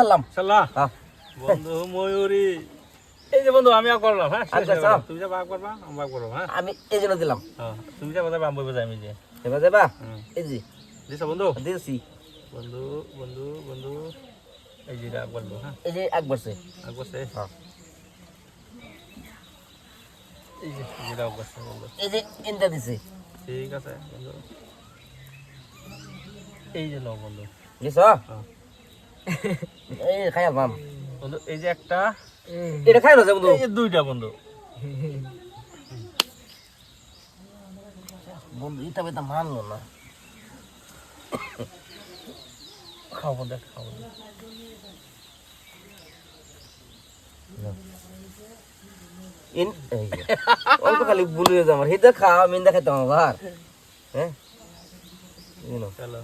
সালাম সাল্লাহ বন্ধু ময়ূরী। এই যে বন্ধু আমি আর করলাম হ্যাঁ? আচ্ছা। তুমি যা ভাগ করবা আমি ভাগ করব হ্যাঁ? আমি এই জন্য দিলাম। হ্যাঁ, তুমি যা বাজাবে আমি বাজাই আমি যে। এবার হুম। এই যে। দিছো বন্ধু? দিয়েছি। বন্ধু বন্ধু বন্ধু। এই যে এটা বলব হ্যাঁ? এই যে এক বসে। আগ বসে। হ্যাঁ এই যে যেটা আগ বসে বন্ধু। এই যে দিছে। ঠিক আছে বন্ধু। এই যে নাও বন্ধু। হ্যাঁ। এই খাই পাম বন্ধু এই যে একটা এটা খাই রয়েছে বন্ধু। এই দুইটা বন্ধু। বন্ধু এটা বেতা মানলো না। বন্ধু একটা খাও ইন অল্প খালি ভুল হয়ে যায় আমার। খা আমি ইন্দা খাইতাম আবার হ্যাঁ? এই চলো।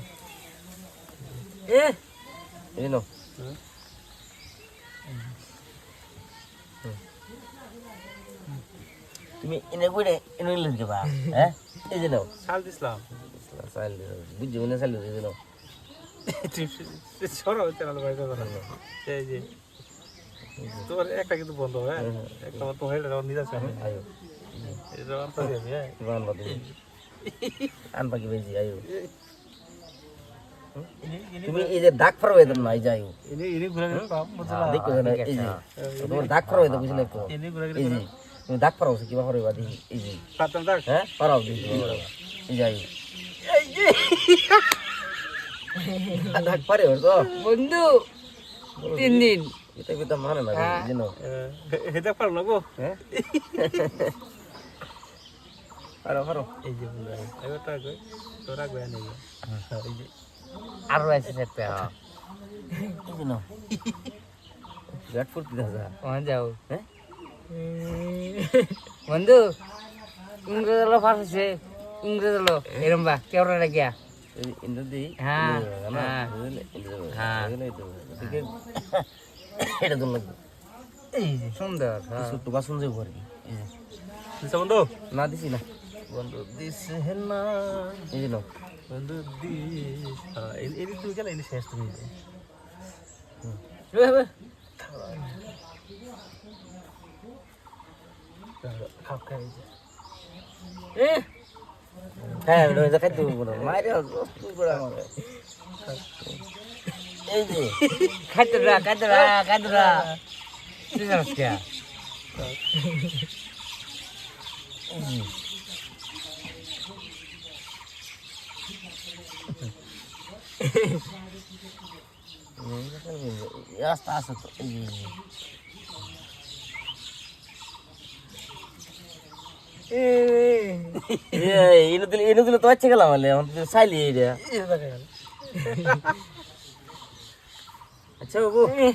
এই। তুমি এনে কইরে এনে লিখে বা? হ্যাঁ এই যে নাও। শাল দিছিলাম। চাইল বুঝছি মনে এই যে নাও। সরো চালালো ভাই কথা এই যে। তোর একটা কিন্তু বন্ধ হ্যাঁ? একটা তো হয়ে গেল নিজে আছে আয়ো। এটা আমার তো যাবে হ্যাঁ? আনবা কি বেজি আয়ো। তুমি এই যে দাগ ফার হয়ে না এই যে আয়ো ইনি ইনি ঘুরে গেলে পাম দেখো এই যে। তোমার দাগ ফার হয়ে বুঝলে তো? এই যে তুমি দাগ ফার হচ্ছে কিবা হইবা দেখি এই যে। হ্যাঁ পারাও দেখি এই যে। আয়ো দাগ পারে ওর তো? বন্ধু তিন দিন। এটা কিন্তু মানে না যেন হেতে পারো না গো? হ্যাঁ। পারো পারো। এই যে এবার তোরা গয়া নেই। এই যে। আরও আছে একটা এই যে নাও গাট ফুর্তি দাদা। ওখানে যাও হ্যাঁ? বন্ধু ইংরেজ হলো ফার্সে ইংরেজ হলো এরম বা কেওড়া লাগিয়া এই ইন্দু হ্যাঁ, না? হ্যাঁ। হ্যাঁ। এটা তো লাগবে। সুন্দর হ্যাঁ। ঘর কি যে বন্ধু? না দিছি না। বন্ধু দিছে না। এই বন্ধু দিস এই তুমি এই শেষ তুমি। যে। এ, হ্যাঁ এটা হচ্ছে খাইতে না মাইরে তুই করে আমার। এই যে। খাইতরা খাইতরা খাইতরা তুই জানিস কে? রাস্তা আছে ইনু দিলে এনে দিলে তো বাচ্চা গেলাম বলে আমার চাইলি গেল আচ্ছা বাবু